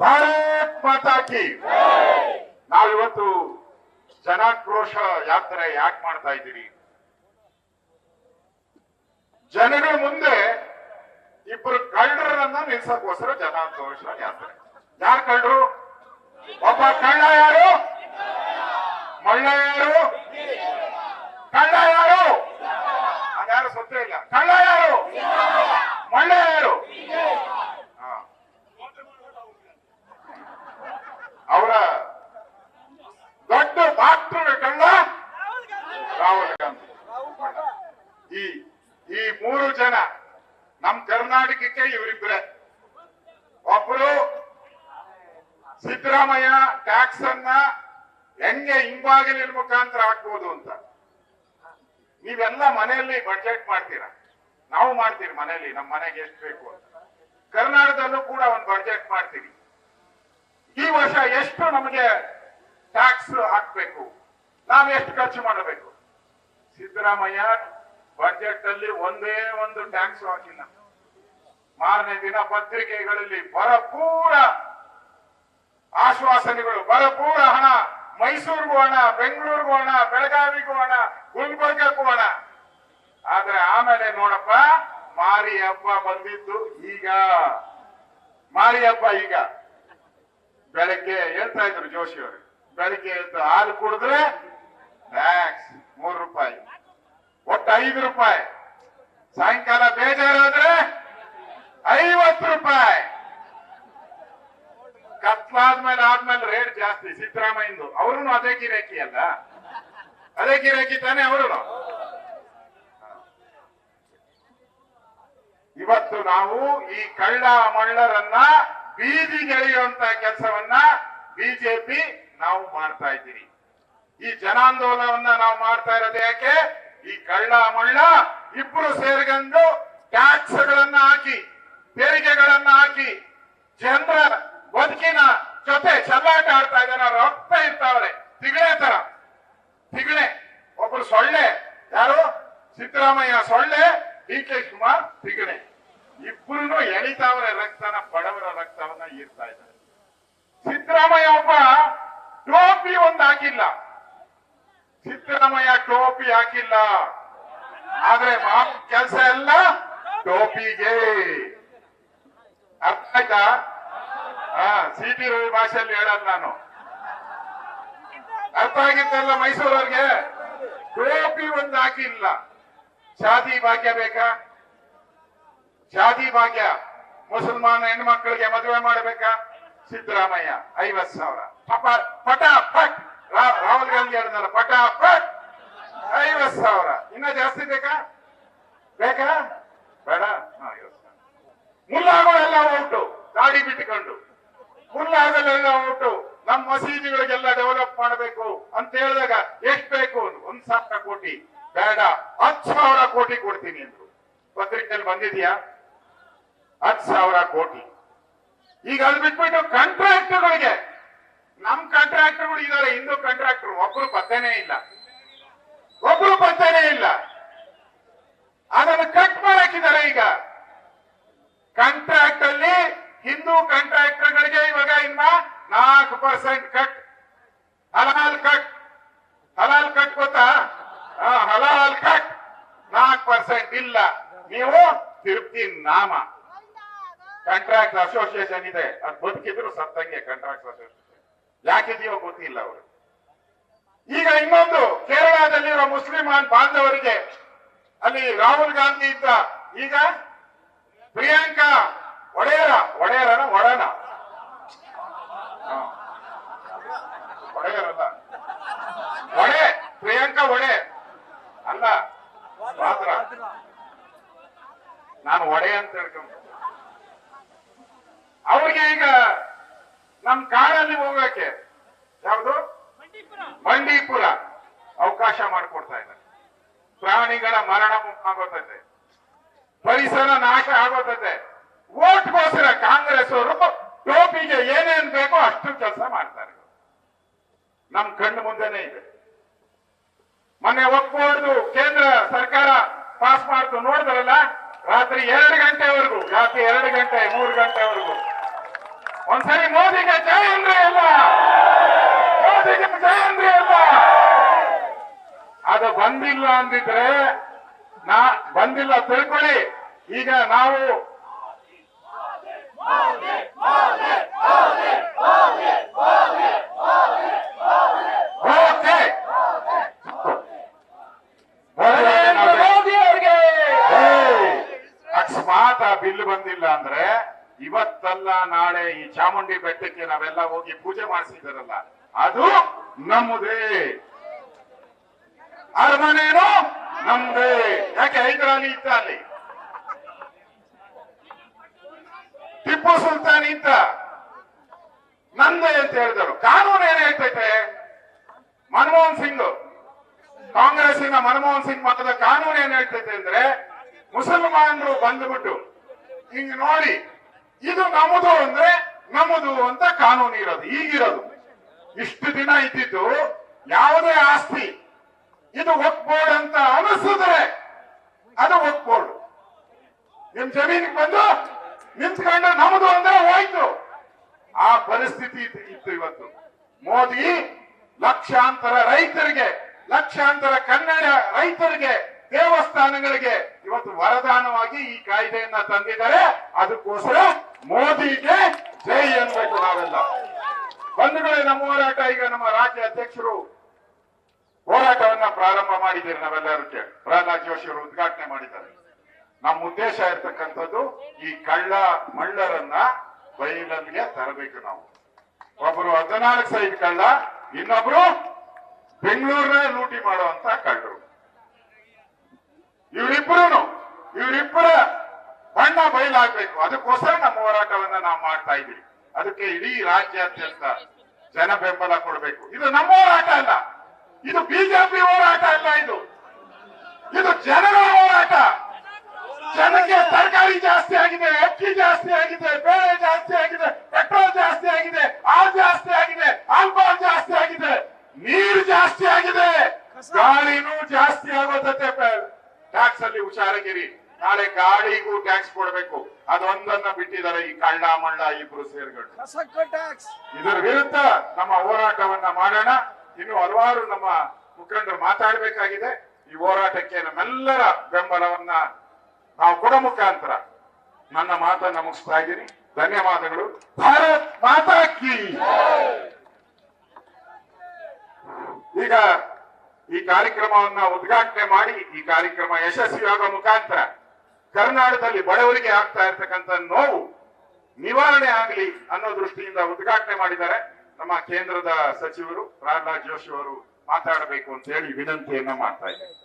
ಭಾರತ್ ಮಾತಾಕಿ ನಾವಿವತ್ತು ಜನಾಕ್ರೋಶ ಯಾತ್ರೆ ಯಾಕೆ ಮಾಡ್ತಾ ಇದ್ದೀರಿ? ಜನಗಳ ಮುಂದೆ ಇಬ್ಬರು ಕಳ್ಳರನ್ನ ನಿಲ್ಸಕ್ಕೋಸ್ಕರ ಜನಾಕ್ರೋಶ ಯಾತ್ರೆ. ಯಾರು ಕಳ್ಳರು? ಒಬ್ಬ ಕಳ್ಳ ಯಾರು? ಮಳ್ಳ ಯಾರು? ಕಳ್ಳ ಯಾರು? ಅದ್ಯಾರು ಸತ್ಯ ಇಲ್ಲ. ಕಳ್ಳ ಯಾರು? ಮಳ್ಳ ಯಾರು ಹಾ. ಅವರ ದೊಡ್ಡ ಡಾಕ್ಟರ್ ಕಳ್ಳ ರಾಹುಲ್ ಗಾಂಧಿ ಈ ಈ ಮೂರು ಜನ ನಮ್ ಕರ್ನಾಟಕಕ್ಕೆ ಇವರಿಬ್ಬರೇ ಒಬ್ರು ಸಿದ್ದರಾಮಯ್ಯ ಟ್ಯಾಕ್ಸ್ ಅನ್ನ ಹೆಂಗೆ ಹಿಂಬಾಗಿಲಿನ ಮುಖಾಂತರ ಹಾಕ್ಬೋದು ಅಂತ. ನೀವೆಲ್ಲ ಮನೆಯಲ್ಲಿ ಬಜೆಟ್ ಮಾಡ್ತೀರಾ? ನಾವು ಮಾಡ್ತೀರಿ ಮನೆಯಲ್ಲಿ ನಮ್ಮ ಮನೆಗೆ ಎಷ್ಟು ಬೇಕು ಅಂತ. ಕರ್ನಾಟಕದಲ್ಲೂ ಕೂಡ ಒಂದು ಬಜೆಟ್ ಮಾಡ್ತೀರಿ ಈ ವರ್ಷ ಎಷ್ಟು ನಮಗೆ ಟ್ಯಾಕ್ಸ್ ಹಾಕ್ಬೇಕು? ನಾವು ಎಷ್ಟು ಖರ್ಚು ಮಾಡಬೇಕು? ಸಿದ್ದರಾಮಯ್ಯ ಬಜೆಟ್ ಅಲ್ಲಿ ಒಂದೇ ಒಂದು ಟ್ಯಾಕ್ಸ್ ಹಾಕಿಲ್ಲ. ಮಾರನೇ ದಿನ ಪತ್ರಿಕೆಗಳಲ್ಲಿ ಭರಪೂರ ಆಶ್ವಾಸನೆಗಳು. ಬರಪೂರ ಹಣ. ಮೈಸೂರಿಗೂ ಹಣ, ಬೆಂಗಳೂರಿಗೂ ಹಣ, ಬೆಳಗಾವಿಗೂ ಹಣ, ಗುಲ್ಬರ್ಗಕ್ಕೂ ಹಣ. ಆದ್ರೆ ಆಮೇಲೆ ನೋಡಪ್ಪ ಮಾರಿ ಹಬ್ಬ ಬಂದಿದ್ದು ಈಗ. ಮಾರಿ ಹಬ್ಬ ಈಗ. ಬೆಳಗ್ಗೆ ಹೇಳ್ತಾ ಇದ್ರು ಜೋಶಿ ಅವರು. ಬೆಳಗ್ಗೆ ಎದ್ದು ಹಾಲು ಕುಡಿದ್ರೆ ಟ್ಯಾಕ್ಸ್ ಮೂರು ರೂಪಾಯಿ. ಒಟ್ಟು ಐದು ರೂಪಾಯಿ. ಸಾಯಂಕಾಲ ಬೇಜಾರಾದ್ರೆ ಐವತ್ತು ರೂಪಾಯಿ. ಕತ್ಲಾದ್ಮೇಲೆ ಆದ್ಮೇಲೆ ರೇಟ್ ಜಾಸ್ತಿ, ಸಿದ್ದರಾಮಯ್ಯಂದು. ಅವ್ರು ಅದೇ ಗಿರಾಕಿ ಅಲ್ಲ? ಅದೇ ಗಿರಾಕಿ ತಾನೆ ಅವರು ಇವತ್ತು ನಾವು ಈ ಕಳ್ಳ ಮಳ್ಳರನ್ನ ಬೀದಿಗೆಳೆಯುವಂತ ಕೆಲಸವನ್ನ ಬಿಜೆಪಿ ನಾವು ಮಾಡ್ತಾ ಇದ್ದೀರಿ. ಈ ಜನಾಂದೋಲನವನ್ನ ನಾವು ಮಾಡ್ತಾ ಇರೋದು ಯಾಕೆ? ಈ ಕಳ್ಳ ಮಳ್ಳ ಇಬ್ರು ಸೇರ್ಕೊಂಡು ಟ್ಯಾಕ್ಸ್ಗಳನ್ನ ಹಾಕಿ, ತೆರಿಗೆಗಳನ್ನ ಹಾಕಿ, ಜನರ ಬದುಕಿನ ಜೊತೆ ಚೆಲ್ಲಾಟ ಆಡ್ತಾ ಇದ್ದಾರೆ, ರಕ್ತ ಇರ್ತಾವ್ರೆ. ತಿಗಳೆ ತರ. ತಿಗಳೆ ಒಬ್ರು ಸೊಳ್ಳೆ, ಯಾರು? ಸಿದ್ದರಾಮಯ್ಯ ಸೊಳ್ಳೆ ಡಿ ಕೆ ಶಿವಕುಮಾರ್ ತಿಗಣೆ. ಇಬ್ಬರು ಎಳಿತಾವ್ರೆ ರಕ್ತನ, ಬಡವರ ರಕ್ತವನ್ನ ಇರ್ತಾ ಇದ್ದಾರೆ. ಸಿದ್ದರಾಮಯ್ಯ ಒಬ್ಬ ಟೋಪಿ ಒಂದು ಹಾಕಿಲ್ಲ. ಸಿದ್ದರಾಮಯ್ಯ ಟೋಪಿ ಹಾಕಿಲ್ಲ. ಆದ್ರೆ ಕೆಲಸ ಎಲ್ಲ ಟೋಪಿಗೆ. ಅರ್ಥ ಆಯ್ತಾ? ಹಾ ಸಿಟಿ ರವಿ ಭಾಷೆಯಲ್ಲಿ ಹೇಳಲ್ಲ ನಾನು. ಅರ್ಥ ಆಗಿತ್ತಲ್ಲ ಮೈಸೂರವ್ರಿಗೆ? ಟೋಪಿ ಒಂದು ಹಾಕಿಲ್ಲ. ಶಾದಿ ಭಾಗ್ಯ ಬೇಕಾ? ಶಾದಿ ಭಾಗ್ಯ. ಮುಸಲ್ಮಾನ ಹೆಣ್ಮಕ್ಳಿಗೆ ಮದುವೆ ಮಾಡಬೇಕಾ? ಸಿದ್ದರಾಮಯ್ಯ ಐವತ್ ಸಾವಿರ. ಪಟ ಪಟ್ ರಾಹುಲ್ ಗಾಂಧಿ ಹೇಳಿದ್ನಲ್ಲ ಪಟ ಪಟ್ ಐವತ್ ಸಾವಿರ. ಇನ್ನ ಜಾಸ್ತಿ ಬೇಕಾ? ಬೇಕಾ ಬೇಡ ಹಾ, ಐವತ್ತು ಸಾವಿರ. ಮುಲ್ಲಾಗಳೆಲ್ಲ ಔಟು ಗಾಡಿ ಬಿಟ್ಟುಕೊಂಡು ಮುಲ್ಲಾಗಲೆಲ್ಲ ಉಂಟು. ನಮ್ಮ ಮಸೀದಿಗಳಿಗೆಲ್ಲ ಡೆವಲಪ್ ಮಾಡಬೇಕು ಅಂತ ಹೇಳಿದಾಗ ಎಷ್ಟು ಬೇಕು. ಒಂದ್ ಸಾವಿರ ಕೋಟಿ. ಬೇಡ. ಹತ್ತು ಸಾವಿರ ಕೋಟಿ ಕೊಡ್ತೀನಿ ಅಂದ್ರು. ಪತ್ರಿಕೆಯಲ್ಲಿ ಬಂದಿದ್ಯಾ? ಹತ್ತು ಸಾವಿರ ಕೋಟಿ. ಈಗ ಅದು ಬಿಟ್ಬಿಟ್ಟು ಕಾಂಟ್ರಾಕ್ಟರ್ಗಳಿಗೆ ನಮ್ ಕಾಂಟ್ರಾಕ್ಟರ್ಗಳು ಇದಾರೆ ಹಿಂದೂ ಕಾಂಟ್ರಾಕ್ಟರ್ ಒಬ್ರು ಪತ್ತೆನೇ ಇಲ್ಲ ಒಬ್ರು ಪತ್ತೆನೇ ಇಲ್ಲ ಅದನ್ನು ಕಟ್ ಮಾಡಾಕಿದ್ದಾರೆ ಈಗ ಕಾಂಟ್ರಾಕ್ಟ್ ಅಲ್ಲಿ ಹಿಂದೂ ಕಾಂಟ್ರಾಕ್ಟರ್ಗಳಿಗೆ ಇವಾಗ ಇನ್ನ ನಾಲ್ಕು ಪರ್ಸೆಂಟ್ ಕಟ್ ಹಲಾಲ್ ಕಟ್ ಹಲಾಲ್ ಕಟ್ ಗೊತ್ತಾ ಆ, ಹಲಾಲ್ ಕಟ್ ನಾಲ್ಕು ಪರ್ಸೆಂಟ್ ಇಲ್ಲ ನೀವು ತಿರುಪ್ತಿ ನಾಮ. ಕಾಂಟ್ರಾಕ್ಟ್ ಅಸೋಸಿಯೇಷನ್ ಇದೆ. ಅದು ಬದುಕಿದ್ರು ಸತ್ತಂಗೆ ಕಾಂಟ್ರಾಕ್ಟ್ ಅಸೋಸಿಯೇಷನ್ ಯಾಕಿದೆಯೋ ಗೊತ್ತಿಲ್ಲ ಅವರು. ಈಗ ಇನ್ನೊಂದು ಕೇರಳದಲ್ಲಿರೋ ಮುಸ್ಲಿಮಾನ್ ಬಾಂಧವರಿಗೆ, ಅಲ್ಲಿ ರಾಹುಲ್ ಗಾಂಧಿ ಇದ್ದ, ಈಗ ಪ್ರಿಯಾಂಕಾ ಒಡೆಯರ, ಒಡೆಯರನ ಒಡನ. ಒಡೆಯರಲ್ಲ. ಒಡೆ, ಪ್ರಿಯಾಂಕಾ ಒಡೆ ಅಲ್ಲ ಮಾತ್ರ ನಾನು ಒಡೆ ಅಂತ ಹೇಳ್ಕೊಂಡು ಅವ್ರಿಗೆ ಈಗ ನಮ್ ಕಾರಲ್ಲಿ ಹೋಗಕ್ಕೆ ಯಾವುದು? ಬಂಡೀಪುರ ಅವಕಾಶ ಮಾಡಿಕೊಡ್ತಾ ಇದ್ದಾರೆ. ಪ್ರಾಣಿಗಳ ಮರಣ ಆಗೋತೈತೆ. ಪರಿಸರ ನಾಶ ಆಗೋತೈತೆ. ಓಟ್ಗೋಸ್ಕರ ಕಾಂಗ್ರೆಸ್ ಅವರು ಟೋಪಿಗೆ ಏನೇನ್ ಬೇಕೋ ಅಷ್ಟು ಕೆಲಸ ಮಾಡ್ತಾರೆ. ನಮ್ ಕಣ್ಣು ಮುಂದೆನೆ ಇದೆ. ಮೊನ್ನೆ ಒಪ್ಪಿಕೊಂಡು ಕೇಂದ್ರ ಸರ್ಕಾರ ಪಾಸ್ ಮಾಡ್ತು ನೋಡಿದ್ರಲ್ಲ ರಾತ್ರಿ ಎರಡು ಗಂಟೆವರೆಗೂ ರಾತ್ರಿ ಎರಡು ಗಂಟೆ, ಮೂರು ಗಂಟೆವರೆಗೂ? ಒಂದ್ಸರಿ ಮೋದಿಗೆ ಜಯ ಅಂದ್ರೆ ಇಲ್ಲ ಮೋದಿಗೆ ಜಯ ಅಂದ್ರೆ ಇಲ್ಲ ಅದು ಬಂದಿಲ್ಲ ಅಂದಿದ್ರೆ ನಾ, ಬಂದಿಲ್ಲ ತಿಳ್ಕೊಳ್ಳಿ. ಈಗ ನಾವು ಓಕೆ ಮೋದಿ ಅವರಿಗೆ ಏಯ್! ಅಕಸ್ಮಾತ್ ಆ ಬಿಲ್ ಬಂದಿಲ್ಲ ಅಂದ್ರೆ ಇವತ್ತಲ್ಲ ನಾಳೆ ಈ ಚಾಮುಂಡಿ ಬೆಟ್ಟಕ್ಕೆ ನಾವೆಲ್ಲ ಹೋಗಿ ಪೂಜೆ ಮಾಡಿಸಿದಾರಲ್ಲ ಅದು ನಮ್ಮದೇ. ಅರಮನೇನು ನಮ್ದೇ ಯಾಕೆ ಹೈದರಾಲಿ ಇತ್ತ ಅಲ್ಲಿ? ಟಿಪ್ಪು ಸುಲ್ತಾನ್ ಇದ್ದ. ನಂದೇ ಅಂತ ಹೇಳಿದರು. ಕಾನೂನು ಏನ್ ಹೇಳ್ತೈತೆ? ಮನಮೋಹನ್ ಸಿಂಗ್. ಕಾಂಗ್ರೆಸ್ಸಿನ ಮನಮೋಹನ್ ಸಿಂಗ್ ಮತದ ಕಾನೂನು ಏನ್ ಹೇಳ್ತೈತೆ ಅಂದ್ರೆ, ಮುಸಲ್ಮಾನರು ಬಂದ್ಬಿಟ್ಟು ಹಿಂಗ್ ನೋಡಿ. ಇದು ನಮ್ಮದು ಅಂದ್ರೆ ನಮ್ಮದು ಅಂತ ಕಾನೂನು ಇರೋದು, ಈಗಿರೋದು. ಇಷ್ಟು ದಿನ ಇದ್ದಿದ್ದು ಯಾವುದೇ ಆಸ್ತಿ, ಇದು ಬೋರ್ಡ್ ಅಂತ ಅನಿಸಿದ್ರೆ ಅದು ಬೋರ್ಡ್ ನಿಮ್ ಜಮೀನಿಗೆ ಬಂದು ನಿಂತ್ಕೊಂಡು ನಮ್ಮದು ಅಂದ್ರೆ ಹೋಯ್ತು. ಆ ಪರಿಸ್ಥಿತಿ ಇತ್ತು ಇವತ್ತು. ಮೋದಿ ಲಕ್ಷಾಂತರ ರೈತರಿಗೆ, ಲಕ್ಷಾಂತರ ಕನ್ನಡ ರೈತರಿಗೆ ದೇವಸ್ಥಾನಗಳಿಗೆ ಇವತ್ತು ವರದಾನವಾಗಿ ಈ ಕಾಯ್ದೆಯನ್ನ ತಂದಿದ್ದಾರೆ. ಅದಕ್ಕೋಸ್ಕರ ಮೋದಿಗೆ ಜೈ ಅನ್ಬೇಕು ನಾವೆಲ್ಲ. ಬಂಧುಗಳೇ, ನಮ್ಮ ಹೋರಾಟ, ಈಗ ನಮ್ಮ ರಾಜ್ಯ ಅಧ್ಯಕ್ಷರು ಹೋರಾಟವನ್ನ ಪ್ರಾರಂಭ ಮಾಡಿದ್ದೀರಿ ನಾವೆಲ್ಲರೂ ಪ್ರಹ್ಲಾದ್ ಜೋಶಿ ಅವರು ಉದ್ಘಾಟನೆ ಮಾಡಿದ್ದಾರೆ. ನಮ್ಮ ಉದ್ದೇಶ ಇರ್ತಕ್ಕಂಥದ್ದು ಈ ಕಳ್ಳ ಮಳ್ಳರನ್ನ ಬೈಲಲ್ಲಿಗೆ ತರಬೇಕು ನಾವು. ಒಬ್ಬರು ಹದಿನಾಲ್ಕು ಸೈಡ್ ಕಳ್ಳ, ಇನ್ನೊಬ್ರು ಬೆಂಗಳೂರನ್ನ ಲೂಟಿ ಮಾಡುವಂತ ಕಳ್ಳರು. ಬಣ್ಣ ಬಯಲಾಗ್ಬೇಕು ಅದಕ್ಕೋಸ್ಕರ ನಮ್ಮ ಹೋರಾಟವನ್ನ ನಾವು ಮಾಡ್ತಾ ಇದ್ದೀವಿ. ಅದಕ್ಕೆ ಇಡೀ ರಾಜ್ಯಾದ್ಯಂತ ಜನ ಬೆಂಬಲ ಕೊಡಬೇಕು. ಇದು ನಮ್ಮ ಹೋರಾಟ ಅಲ್ಲ. ಇದು ಬಿಜೆಪಿ ಹೋರಾಟ ಅಲ್ಲ ಇದು. ಇದು ಜನರ ಹೋರಾಟ. ಜನಕ್ಕೆ ತರಕಾರಿ ಜಾಸ್ತಿ ಆಗಿದೆ, ಅಕ್ಕಿ ಜಾಸ್ತಿ ಆಗಿದೆ, ಬೇಳೆ ಜಾಸ್ತಿ ಆಗಿದೆ, ಪೆಟ್ರೋಲ್ ಜಾಸ್ತಿ ಆಗಿದೆ, ಹಾಲು ಜಾಸ್ತಿ ಆಗಿದೆ, ಆಲ್ಕೋಹಾಲ್ ಜಾಸ್ತಿ ಆಗಿದೆ. ನೀರು ಜಾಸ್ತಿ ಆಗಿದೆ. ಗಾಳಿನೂ ಜಾಸ್ತಿ ಆಗೋದಕ್ಕೆ ಟ್ಯಾಕ್ಸ್ ಅಲ್ಲಿ ಹುಷಾರಾಗಿರಿ. ನಾಳೆ ಗಾಡಿಗೂ ಟ್ಯಾಕ್ಸ್ ಕೊಡಬೇಕು. ಅದೊಂದನ್ನ ಬಿಟ್ಟಿದ್ದಾರೆ ಈ ಕಳ್ಳ ಮಳ್ಳ ಇಬ್ರು ಸೇರ್ಕೊಂಡು ಟ್ಯಾಕ್ಸ್. ಇದರ ವಿರುದ್ಧ ನಮ್ಮ ಹೋರಾಟವನ್ನ ಮಾಡೋಣ. ಇನ್ನು ಹಲವಾರು ನಮ್ಮ ಮುಖಂಡರು ಮಾತಾಡಬೇಕಾಗಿದೆ. ಈ ಹೋರಾಟಕ್ಕೆ ನಮ್ಮೆಲ್ಲರ ಬೆಂಬಲವನ್ನ ನಾವು ಕೊಡೋ ಮುಖಾಂತರ ನನ್ನ ಮಾತನ್ನ ಮುಗಿಸ್ತಾ ಇದ್ದೀನಿ. ಧನ್ಯವಾದಗಳು. ಭಾರತ್ ಮಾತಾ ಕಿ. ಈಗ ಈ ಕಾರ್ಯಕ್ರಮವನ್ನ ಉದ್ಘಾಟನೆ ಮಾಡಿ ಈ ಕಾರ್ಯಕ್ರಮ ಯಶಸ್ವಿಯಾಗುವ ಮುಖಾಂತರ ಕರ್ನಾಟಕದಲ್ಲಿ ಬಡವರಿಗೆ ಆಗ್ತಾ ಇರತಕ್ಕಂತ ನೋವು ನಿವಾರಣೆ ಆಗಲಿ ಅನ್ನೋ ದೃಷ್ಟಿಯಿಂದ ಉದ್ಘಾಟನೆ ಮಾಡಿದ್ದಾರೆ. ನಮ್ಮ ಕೇಂದ್ರದ ಸಚಿವರು ಪ್ರಹ್ಲಾದ್ ಜೋಶಿ ಅವರು ಮಾತಾಡಬೇಕು ಅಂತ ಹೇಳಿ ವಿನಂತಿಯನ್ನ ಮಾಡ್ತಾ ಇದ್ದಾರೆ